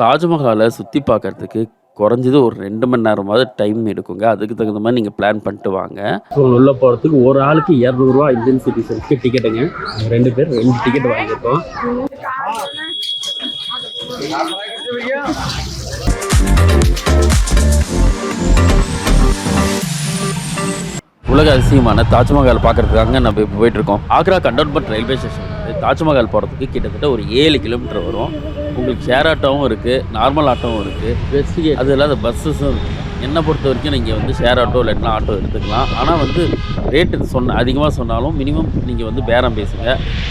தாஜ்மஹாலை சுற்றி பார்க்கறதுக்கு குறைஞ்சது ஒரு ரெண்டு மணி நேரமாவது டைம் எடுக்குங்க. அதுக்கு தகுந்த மாதிரி நீங்கள் பிளான் பண்ணிட்டு வாங்க. உள்ளே போகிறதுக்கு ஒரு ஆளுக்கு இரநூறுவா இந்தியன் சிட்டிசனுக்கு டிக்கெட்டுங்க ரெண்டு பேர் ரெண்டு டிக்கெட் வாங்கியிருக்கோம். உலக அதிசயமான தாஜ்மஹால் பார்க்கறதுக்காக நம்ம இப்போ போயிட்டு இருக்கோம். Agra cantonment railway station Taj Mahal போகிறதுக்கு கிட்டத்தட்ட ஒரு ஏழு கிலோமீட்டர் வரும் உங்களுக்கு ஷேர் ஆட்டோவும் இருக்குது நார்மல் ஆட்டோவும் இருக்குது பெஸ்ட்டு அது இல்லாத பஸ்ஸஸும் இருக்குது என்னை பொறுத்த வரைக்கும் நீங்கள் வந்து ஷேர் ஆட்டோ இல்லைன்னா ஆட்டோ எடுத்துக்கலாம் ஆனால் வந்து ரேட்டு சொன்ன அதிகமாக சொன்னாலும் மினிமம் நீங்கள் வந்து பேரம் பேசுங்க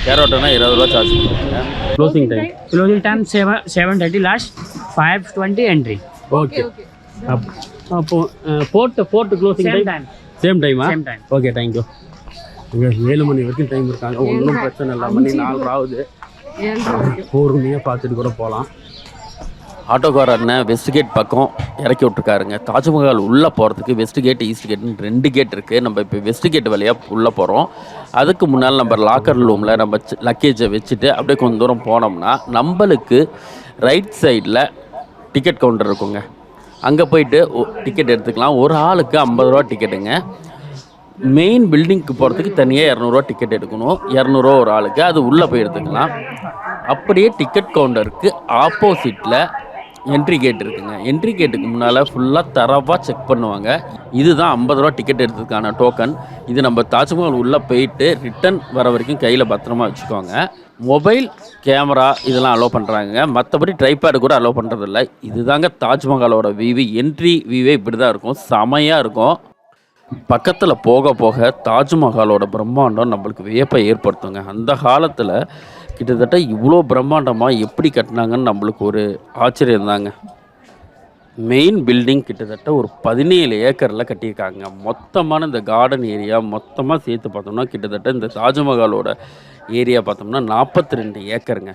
ஷேர் ஆட்டோனா இருபது ரூபா சார்ஜ் பண்ணுவாங்க closing time Closing time seven seven thirty last five twenty entry. Okay அப்போ fort fort closing time. Same டைமா Same time. Okay thank you ஏழு மணி வரைக்கும் டைம் இருக்காங்க. ஒன்றும் பிரச்சனை இல்லை மணி நாலு ஆகுது பொறுமையாக பார்த்துட்டு கூட போகலாம் ஆட்டோக்கார அண்ணன் வெஸ்ட் கேட் பக்கம் இறக்கி விட்ருக்காருங்க தாஜ்மஹால் உள்ளே போகிறதுக்கு வெஸ்ட் கேட் ஈஸ்ட் கேட்னு ரெண்டு கேட் இருக்குது நம்ம இப்போ வெஸ்ட் கேட் வழியாக உள்ளே போகிறோம் அதுக்கு முன்னால் நம்ம லாக்கர் ரூமில் நம்ம லக்கேஜை வச்சுட்டு அப்படியே கொஞ்சம் தூரம் போனோம்னா நம்மளுக்கு ரைட் சைடில் டிக்கெட் கவுண்டர் இருக்குங்க. அங்கே போயிட்டு டிக்கெட் எடுத்துக்கலாம். ஒரு ஆளுக்கு ஐம்பது ரூபா டிக்கெட்டுங்க மெயின் பில்டிங்க்கு போகிறதுக்கு தனியாக இரநூறுவா டிக்கெட் எடுக்கணும். இரநூறுவா ஒரு ஆளுக்கு. அது உள்ளே போய் எடுத்துக்கலாம். அப்படியே டிக்கெட் கவுண்டருக்கு ஆப்போசிட்டில் என்ட்ரி கேட் இருக்குங்க. என்ட்ரி கேட்டுக்கு முன்னால் ஃபுல்லாக தரவாக செக் பண்ணுவாங்க. இதுதான் ஐம்பது ரூபா டிக்கெட் எடுத்ததுக்கான டோக்கன் இது நம்ம தாஜ்மஹால் உள்ளே போயிட்டு ரிட்டன் வர வரைக்கும் கையில் பத்திரமா வச்சுக்கோங்க. மொபைல் கேமரா இதெல்லாம் அலோவ் பண்ணுறாங்க மற்றபடி ட்ரைபேடு கூட அலோவ் பண்ணுறதில்ல இதுதாங்க தாஜ்மஹாலோட விவி என்ட்ரி விவே இப்படி தான் இருக்கும். செமையாக இருக்கும். பக்கத்தில் போக போக தாஜ்மஹாலோட பிரம்மாண்டம் நம்மளுக்கு வியப்பை ஏற்படுத்துங்க. அந்த காலத்தில் கிட்டத்தட்ட இவ்வளோ பிரம்மாண்டமாக எப்படி கட்டினாங்கன்னு நம்மளுக்கு ஒரு ஆச்சரியம் தாங்க. மெயின் பில்டிங் கிட்டத்தட்ட ஒரு பதினேழு ஏக்கரில் கட்டியிருக்காங்க. மொத்தமான இந்த கார்டன் ஏரியா மொத்தமாக சேர்த்து பார்த்தோம்னா கிட்டத்தட்ட இந்த தாஜ்மஹாலோட ஏரியா பார்த்தோம்னா நாற்பத்தி ரெண்டு ஏக்கருங்க.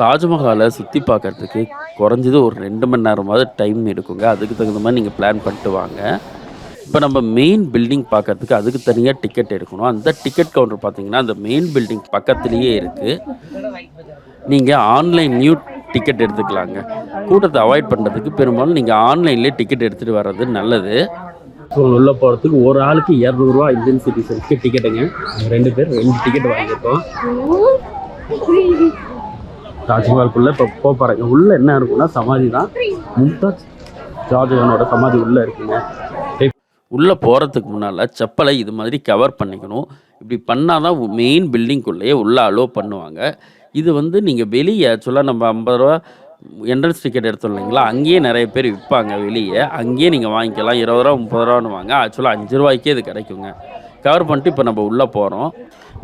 தாஜ்மஹாலை சுற்றி பார்க்கறதுக்கு குறைஞ்சது ஒரு ரெண்டு மணி நேரமாவது டைம் எடுக்குங்க. அதுக்கு தகுந்த மாதிரி நீங்கள் பிளான் பண்ணிட்டு வாங்க. இப்போ நம்ம மெயின் பில்டிங் பார்க்கறதுக்கு அதுக்கு தனியாக டிக்கெட் எடுக்கணும். அந்த டிக்கெட் கவுண்டர் பார்த்தீங்கன்னா அந்த மெயின் பில்டிங் பக்கத்துலேயே இருக்குது நீங்கள் ஆன்லைன் நியூ டிக்கெட் எடுத்துக்கலாங்க. கூட்டத்தை அவாய்ட் பண்ணுறதுக்கு பெரும்பாலும் நீங்கள் ஆன்லைன்லேயே டிக்கெட் எடுத்துகிட்டு வர்றது நல்லது. ஸோ உள்ளே போகிறதுக்கு ஒரு ஆளுக்கு இரநூறுவா இந்தியன் சிட்டிசனுக்கு டிக்கெட்டுங்க ரெண்டு பேர் ரெண்டு டிக்கெட் வாங்கியிருக்கோம். தாஜ்மஹால்குள்ளே இப்போ போக போகிறாங்க உள்ளே என்ன இருக்குன்னா சமாதி தான் மும்தாஜ் ஷாஜகானோட சமாதி உள்ளே இருக்குங்க. உள்ளே போகிறதுக்கு முன்னால் செப்பலை இது மாதிரி கவர் பண்ணிக்கணும். இப்படி பண்ணால் தான் மெயின் பில்டிங்குள்ளேயே உள்ளே அலோவ் பண்ணுவாங்க. இது வந்து நீங்கள் வெளியே ஆக்சுவலாக நம்ம ஐம்பது ரூபா என்ட்ரன்ஸ் டிக்கெட் எடுத்தோம் இல்லைங்களா? அங்கேயே நிறைய பேர் விற்பாங்க வெளியே. அங்கேயே நீங்கள் வாங்கிக்கலாம். இருபது ரூபா முப்பது ரூபான்னு வாங்க. ஆக்சுவலாக அஞ்சு ரூபாய்க்கே இது கிடைக்குங்க. கவர் பண்ணிட்டு இப்போ நம்ம உள்ளே போகிறோம்.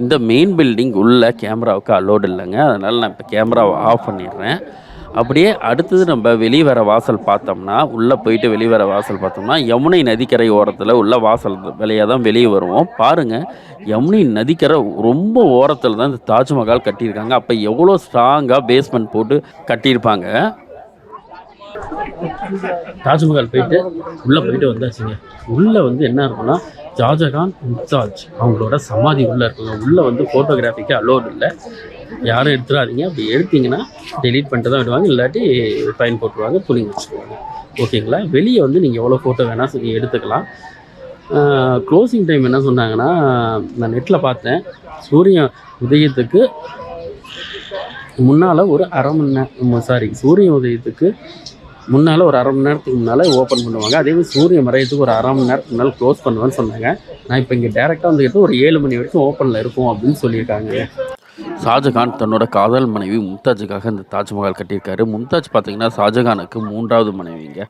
இந்த மெயின் பில்டிங் உள்ள கேமராவுக்கு அலோடு இல்லைங்க. அதனால் நான் இப்போ கேமராவை ஆஃப் பண்ணிடுறேன். அப்படியே அடுத்தது நம்ம வெளியே வர வாசல் பார்த்தோம்னா உள்ளே போயிட்டு வெளியே வர வாசல் பார்த்தோம்னா யமுனை நதிக்கரை ஓரத்தில் உள்ள வாசல் விலையாக தான் வெளியே வருவோம். பாருங்கள் யமுனை நதிக்கரை ரொம்ப ஓரத்தில் தான் இந்த தாஜ்மஹால் கட்டியிருக்காங்க. அப்போ எவ்வளோ ஸ்ட்ராங்காக பேஸ்மெண்ட் போட்டு கட்டியிருப்பாங்க. தாஜ்மஹால் போயிட்டு உள்ளே போயிட்டு வந்தாச்சுங்க. உள்ளே வந்து என்ன இருக்குன்னா ஷாஜகான் மும்தாஜ் அவங்களோட சமாதி உள்ளே இருக்குங்க. உள்ளே வந்து ஃபோட்டோகிராஃபிக்கு அலோடு இல்லை. யாரும் எடுத்துடாதீங்க. அப்படி எடுத்தீங்கன்னா டெலீட் பண்ணிட்டு தான் விடுவாங்க. இல்லாட்டி ஃபைன் போட்டுருவாங்க புளிங்க வச்சுக்குவாங்க ஓகேங்களா வெளியே வந்து நீங்கள் எவ்வளோ ஃபோட்டோ வேணால் எடுத்துக்கலாம். க்ளோசிங் டைம் என்ன சொன்னாங்கன்னா நான் நெட்டில் பார்த்தேன். சூரியன் உதயத்துக்கு முன்னால் ஒரு அரை மணி நேரம் சாரி சூரிய உதயத்துக்கு முன்னால் ஒரு அரை மணி நேரத்துக்கு முன்னால் ஓப்பன் பண்ணுவாங்க. அதே மாதிரி சூரிய மறையத்துக்கு ஒரு அரை மணி நேரத்துக்கு முன்னால் க்ளோஸ் பண்ணுவேன்னு சொன்னாங்க. நான் இப்போ இங்கே டேரெக்டாக வந்துக்கிட்டு ஒரு ஏழு மணி வரைக்கும் ஓப்பனில் இருக்கும் அப்படின்னு சொல்லியிருக்காங்க. ஷாஜகான் தன்னோட காதல் மனைவி மும்தாஜுக்காக இந்த தாஜ்மஹால் கட்டியிருக்காரு. மும்தாஜ் பார்த்தீங்கன்னா ஷாஜகானுக்கு மூன்றாவது மனைவிங்க.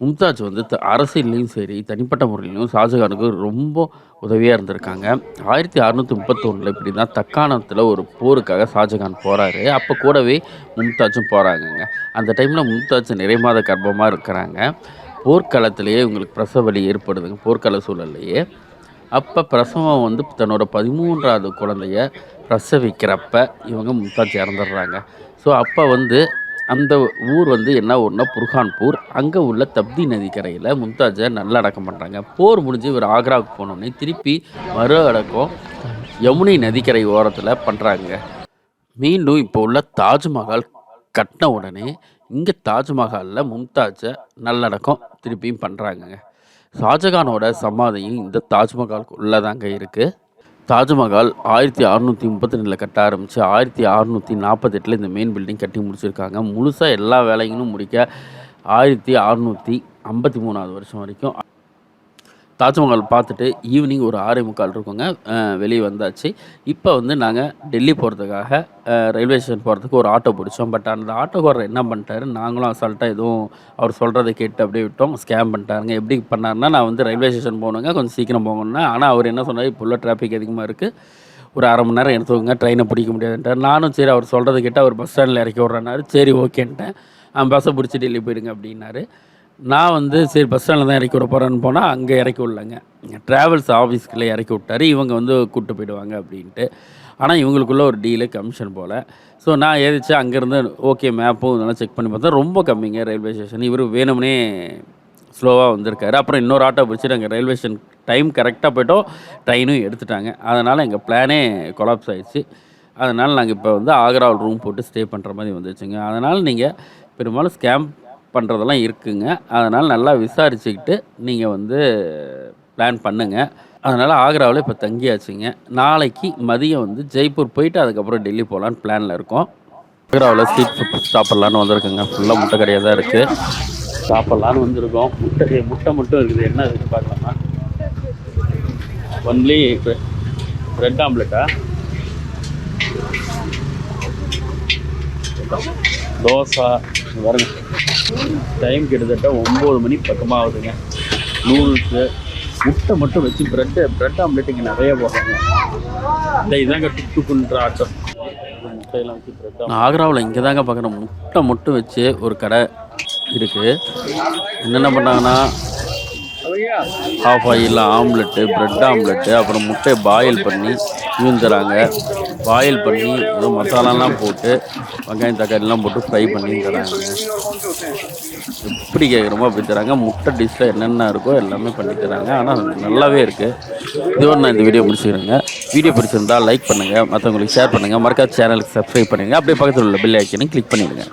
மும்தாஜ் வந்து த- அரசியல்லையும் சரி தனிப்பட்ட முறையிலையும் ஷாஜகானுக்கு ரொம்ப உதவியாக இருந்திருக்காங்க. ஆயிரத்தி அறுநூற்றி முப்பத்தொன்னில் இப்படி தான் தக்காணத்தில் ஒரு போருக்காக ஷாஜகான் போகிறாரு அப்போ கூடவே மும்தாஜும் போகிறாங்கங்க அந்த டைமில் மும்தாஜ் நிறைமாத கர்ப்பமாக இருக்கிறாங்க. போர்க்காலத்திலேயே இவங்களுக்கு பிரசவலி ஏற்படுதுங்க போர்க்கள சூழல்லையே. அப்போ பிரசவம் வந்து தன்னோட பதிமூன்றாவது குழந்தைய பிரசவிக்கிறப்ப இவங்க மும்தாஜ் இறந்துடுறாங்க ஸோ அப்போ வந்து அந்த ஊர் வந்து என்ன ஊர்னா புர்ஹான்பூர். அங்கே உள்ள தப்தி நதிக்கரையில் மும்தாஜை நல்ல அடக்கம் பண்ணுறாங்க போர் முடிஞ்சு இவர் ஆக்ராவுக்கு போனோடனே திருப்பி மறு அடக்கம் யமுனை நதிக்கரை ஓரத்தில் பண்ணுறாங்க மீண்டும் இப்போ உள்ள தாஜ்மஹால் கட்டின உடனே இங்கே தாஜ்மஹாலில் மும்தாஜை நல்லடக்கம் திருப்பியும் பண்ணுறாங்கங்க ஷாஜகானோட சமாதியும் இந்த தாஜ்மஹாலுக்கு உள்ளதாங்க இருக்குது தாஜ்மஹால் ஆயிரத்தி அறநூற்றி முப்பத்தி ரெண்டில் கட்ட ஆரம்பித்து ஆயிரத்தி அறநூற்றி நாற்பத்தெட்டில் இந்த மெயின் பில்டிங் கட்டி முடிச்சிருக்காங்க. முழுசாக எல்லா வேலைகளும் முடிக்க ஆயிரத்தி அறநூற்றி ஐம்பத்தி மூணாவது வருஷம் வரைக்கும் தாஜ்மஹால் பார்த்துட்டு ஈவினிங் ஒரு ஆறே முக்கால் இருக்குங்க. வெளியே வந்தாச்சு. இப்போ வந்து நாங்கள் டெல்லி போகிறதுக்காக ரயில்வே ஸ்டேஷன் போகிறதுக்கு ஒரு ஆட்டோ பிடிச்சோம். பட் அந்த ஆட்டோக்காரர் என்ன பண்ணிட்டாரு? நாங்களும் அசால்ட்டாக எதுவும் அவர் சொல்கிறத கேட்டு அப்படியே விட்டோம். ஸ்கேம் பண்ணிட்டாருங்க. எப்படி பண்ணாருன்னா நான் வந்து ரயில்வே ஸ்டேஷன் போகணுங்க. கொஞ்சம் சீக்கிரம் போகணுன்னா ஆனால் அவர் என்ன சொன்னார்? இப்போ உள்ள டிராஃபிக் அதிகமாக இருக்குது ஒரு அரை மணி நேரம் எடுத்துக்கோங்க. ட்ரெயினை பிடிக்க முடியாதுன்ட்டார். நானும் சரி அவர் சொல்கிறத கேட்டு அவர் பஸ் ஸ்டாண்டில் இறக்கி விட்றேன்னாரு. சரி ஓகேன்ட்டேன். பஸ்ஸை பிடிச்சி டெல்லி போயிடுங்க அப்படின்னாரு. நான் வந்து சரி பஸ் ஸ்டாண்டில் தான் இறக்கி விட போகிறேன்னு போனால் அங்கே இறக்கி விடலங்க. ட்ராவல்ஸ் ஆஃபீஸ்க்குள்ளே இறக்கி விட்டார். இவங்க வந்து கூப்பிட்டு போயிடுவாங்க அப்படின்ட்டு. ஆனால் இவங்களுக்குள்ள ஒரு டீலு கமிஷன் போல். ஸோ நான் ஏதிச்சு அங்கேருந்து ஓகே மேப்பும் இதெல்லாம் செக் பண்ணி பார்த்தா ரொம்ப கம்மிங்க ரயில்வே ஸ்டேஷன் இவர் வேணும்னே ஸ்லோவாக வந்திருக்காரு. அப்புறம் இன்னொரு ஆட்டோ பிடிச்சிட்டு அங்கே ரயில்வே ஸ்டேஷன் டைம் கரெக்டாக போய்ட்டோம். ட்ரெயினும் எடுத்துட்டாங்க. அதனால் எங்கள் பிளானே கொலாப்ஸ் ஆகிடுச்சு அதனால் நாங்கள் இப்போ வந்து ஆக்ராவில் ரூம் போட்டு ஸ்டே பண்ணுற மாதிரி வந்துச்சுங்க. அதனால் நீங்கள் பெரும்பாலும் ஸ்கேம் பண்ணுறதெல்லாம் இருக்குங்க. அதனால் நல்லா விசாரிச்சுக்கிட்டு நீங்கள் வந்து பிளான் பண்ணுங்கள் அதனால் ஆக்ராவில் இப்போ தங்கியாச்சுங்க. நாளைக்கு மதியம் வந்து ஜெய்ப்பூர் போயிட்டு அதுக்கப்புறம் டெல்லி போகலான்னு பிளானில் இருக்கோம். ஆக்ராவில் ஸ்ட்ரீட் ஃபுட் சாப்பிட்லான்னு வந்திருக்குங்க. ஃபுல்லாக முட்டை கடையாக தான் இருக்குது சாப்பிட்லான்னு வந்திருக்கோம். முட்டை முட்டை மட்டும் இருக்குது. என்ன இருக்குது பார்க்கலாமா? ஒன்லி பிரெட் ஆம்லெட்டா தோசை வருங்க டைம் கிட்டத்தட்ட ஒம்பது மணி பக்கமாக ஆகுதுங்க நூடுல்ஸு முட்டை மட்டும் வச்சு ப்ரெட்டு ப்ரெட் ஆம்லெட் இங்கே நிறைய போடுறாங்க. இந்த இதாங்க டுக்குன்ற ஆட்டம் முட்டையெல்லாம் வச்சு ப்ரெட் ஆக்ராவில் இங்கே தாங்க பார்க்குறோம் முட்டை மட்டும் வச்சு ஒரு கடை இருக்குது என்னென்ன பண்ணாங்கன்னா half oil omelette bread omelette அப்புறம் முட்டையை பாயில் பண்ணி இவன் பாயில் பண்ணி ஏதோ மசாலாலாம் போட்டு வெங்காயம் தக்காளிலாம் போட்டு ஃப்ரை பண்ணி தராங்க. எப்படி கேட்குறோமோ அப்படி தராங்க. முட்டை டிஷ்ஷில் என்னென்ன இருக்கோ எல்லாமே பண்ணி தராங்க. ஆனால் நல்லாவே இருக்குது இதோட நான் இந்த வீடியோ முடிச்சுக்கிறேங்க. வீடியோ பிடிச்சிருந்தா லைக் பண்ணுங்கள் மற்றவங்களுக்கு ஷேர் பண்ணுங்கள் மறக்காத சேனலுக்கு சப்ஸ்கிரைப் பண்ணுங்கள் அப்படியே பக்கத்தில் உள்ள பில் ஐக்கனையும் கிளிக் பண்ணிவிடுங்க